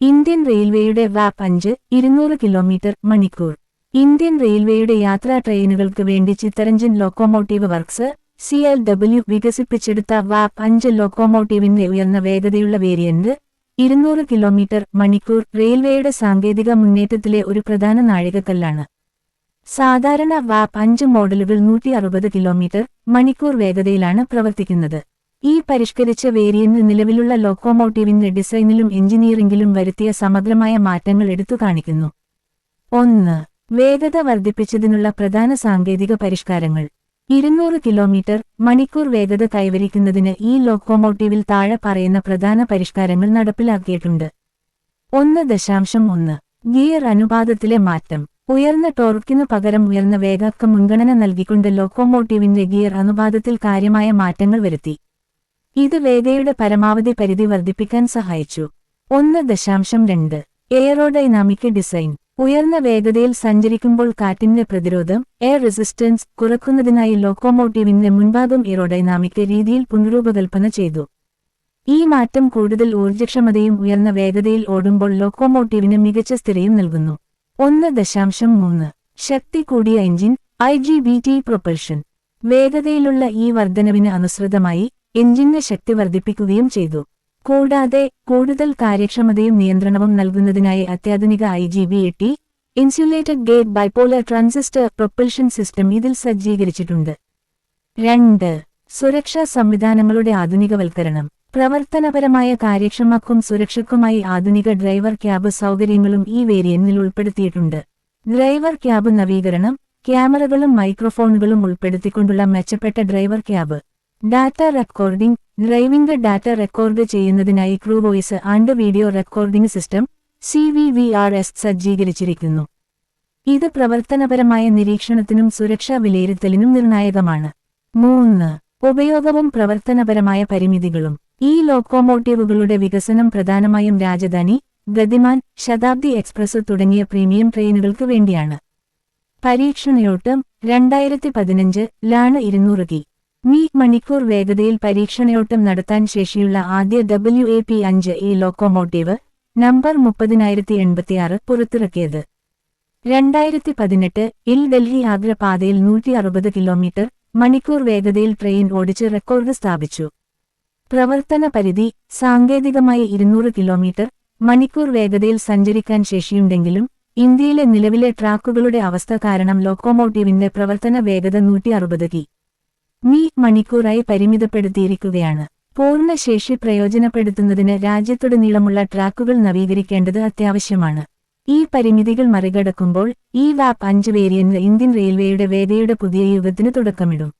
Indian റെയിൽവേയുടെ വാപ്പ് അഞ്ച് ഇരുന്നൂറ് കിലോമീറ്റർ മണിക്കൂർ. ഇന്ത്യൻ റെയിൽവേയുടെ യാത്രാ ട്രെയിനുകൾക്ക് വേണ്ടി Chittaranjan locomotive works C L W വികസിപ്പിച്ചെടുത്ത വാപ്പ് അഞ്ച് ലോക്കോമോട്ടീവിന്റെ ഉയർന്ന വേഗതയുള്ള വേരിയന്റ് ഇരുന്നൂറ് കിലോമീറ്റർ മണിക്കൂർ റെയിൽവേയുടെ സാങ്കേതിക മുന്നേറ്റത്തിലെ ഒരു പ്രധാന നാഴികക്കല്ലാണ്. സാധാരണ വാപ്പ് അഞ്ച് മോഡലുകൾ നൂറ്റി കിലോമീറ്റർ മണിക്കൂർ വേഗതയിലാണ് പ്രവർത്തിക്കുന്നത്. ഈ പരിഷ്കരിച്ച വേരിയന്റ് നിലവിലുള്ള ലോക്കോമോട്ടീവിന്റെ ഡിസൈനിലും എഞ്ചിനീയറിംഗിലും വരുത്തിയ സമഗ്രമായ മാറ്റങ്ങൾ എടുത്തു കാണിക്കുന്നു. ഒന്ന് വേഗത വർദ്ധിപ്പിച്ചതിനുള്ള പ്രധാന സാങ്കേതിക പരിഷ്കാരങ്ങൾ. ഇരുന്നൂറ് കിലോമീറ്റർ മണിക്കൂർ വേഗത കൈവരിക്കുന്നതിന് ഈ ലോക്കോമോട്ടീവിൽ താഴെ പറയുന്ന പ്രധാന പരിഷ്കാരങ്ങൾ നടപ്പിലാക്കിയിട്ടുണ്ട്. ഒന്ന് ദശാംശം ഒന്ന് ഗിയർ അനുപാതത്തിലെ മാറ്റം. ഉയർന്ന ടോർക്കിനു പകരം ഉയർന്ന വേഗക്ക് മുൻഗണന നൽകിക്കൊണ്ട് ലോക്കോമോട്ടീവിന്റെ ഗിയർ അനുപാതത്തിൽ കാര്യമായ മാറ്റങ്ങൾ വരുത്തി. ഇത് വേഗയുടെ പരമാവധി പരിധി വർദ്ധിപ്പിക്കാൻ സഹായിച്ചു. ഒന്ന് ദശാംശം രണ്ട്. Aerodynamic design. ഉയർന്ന വേഗതയിൽ സഞ്ചരിക്കുമ്പോൾ കാറ്റിന്റെ പ്രതിരോധം എയർ റെസിസ്റ്റൻസ് കുറക്കുന്നതിനായി ലോക്കോമോട്ടീവിന്റെ മുൻഭാഗം എയറോഡൈനാമിക് രീതിയിൽ പുനരൂപകൽപ്പന ചെയ്തു. ഈ മാറ്റം കൂടുതൽ ഊർജക്ഷമതയും ഉയർന്ന വേഗതയിൽ ഓടുമ്പോൾ ലോക്കോമോട്ടീവിന് മികച്ച സ്ഥിരയും നൽകുന്നു. ഒന്ന് ദശാംശം മൂന്ന്. ശക്തി കൂടിയ engine I G B T propulsion. വേഗതയിലുള്ള ഈ വർധനവിന് അനുസൃതമായി എഞ്ചിന്റെ ശക്തി വർദ്ധിപ്പിക്കുകയും ചെയ്തു. കൂടാതെ കൂടുതൽ കാര്യക്ഷമതയും നിയന്ത്രണവും നൽകുന്നതിനായി അത്യാധുനിക I G B T insulated gate bipolar transistor propulsion system ഇതിൽ സജ്ജീകരിച്ചിട്ടുണ്ട്. രണ്ട് സുരക്ഷാ സംവിധാനങ്ങളുടെ ആധുനികവൽക്കരണം. പ്രവർത്തനപരമായ കാര്യക്ഷമക്കും സുരക്ഷയ്ക്കുമായി ആധുനിക ഡ്രൈവർ ക്യാബ് സൗകര്യങ്ങളും ഈ വേരിയന്റിൽ ഉൾപ്പെടുത്തിയിട്ടുണ്ട്. ഡ്രൈവർ ക്യാബ് നവീകരണം ക്യാമറകളും മൈക്രോഫോണുകളും ഉൾപ്പെടുത്തിക്കൊണ്ടുള്ള മെച്ചപ്പെട്ട driver cab. Data recording driving data record ചെയ്യുന്നതിനായി crew voice and video recording system C V V R S സജ്ജീകരിച്ചിരിക്കുന്നു. ഇത് പ്രവർത്തനപരമായ നിരീക്ഷണത്തിനും സുരക്ഷാ വിലയിരുത്തലിനും നിർണായകമാണ്. മൂന്ന് ഉപയോഗവും പ്രവർത്തനപരമായ പരിമിതികളും. ഈ ലോക്കോമോട്ടീവുകളുടെ വികസനം പ്രധാനമായും രാജധാനി ഗതിമാൻ ശതാബ്ദി എക്സ്പ്രസ് തുടങ്ങിയ പ്രീമിയം ട്രെയിനുകൾക്ക് വേണ്ടിയാണ്. പരീക്ഷണയോട്ടം രണ്ടായിരത്തി പതിനഞ്ച് ലാണ് ഇരുന്നൂറ് കി. മീ മണിക്കൂർ വേഗതയിൽ പരീക്ഷണയോട്ടം നടത്താൻ ശേഷിയുള്ള ആദ്യ ഡബ്ല്യു എ പി അഞ്ച് ഈ ലോക്കോമോട്ടീവ് നമ്പർ മുപ്പതിനായിരത്തി എൺപത്തിയാറ് പുറത്തിറക്കിയത്. രണ്ടായിരത്തി പതിനെട്ട് ഇൽ ഡൽഹി ആഗ്ര പാതയിൽ നൂറ്റി അറുപത് കിലോമീറ്റർ മണിക്കൂർ വേഗതയിൽ ട്രെയിൻ ഓടിച്ച് റെക്കോർഡ് സ്ഥാപിച്ചു. പ്രവർത്തന പരിധി സാങ്കേതികമായി ഇരുന്നൂറ് കിലോമീറ്റർ മണിക്കൂർ വേഗതയിൽ സഞ്ചരിക്കാൻ ശേഷിയുണ്ടെങ്കിലും ഇന്ത്യയിലെ നിലവിലെ ട്രാക്കുകളുടെ അവസ്ഥ കാരണം ലോക്കോമോട്ടീവിന്റെ പ്രവർത്തന വേഗത നൂറ്റി അറുപത് കി. മീ മണിക്കൂറായി പരിമിതപ്പെടുത്തിയിരിക്കുകയാണ്. പൂർണശേഷി പ്രയോജനപ്പെടുത്തുന്നതിന് രാജ്യത്തുടനീളമുള്ള ട്രാക്കുകൾ നവീകരിക്കേണ്ടത് അത്യാവശ്യമാണ്. ഈ പരിമിതികൾ മറികടക്കുമ്പോൾ ഈ വാപ്പ് അഞ്ച് വേരിയന്റ് ഇന്ത്യൻ റെയിൽവേയുടെ വേഗയുടെ പുതിയ യുഗത്തിന് തുടക്കമിടും.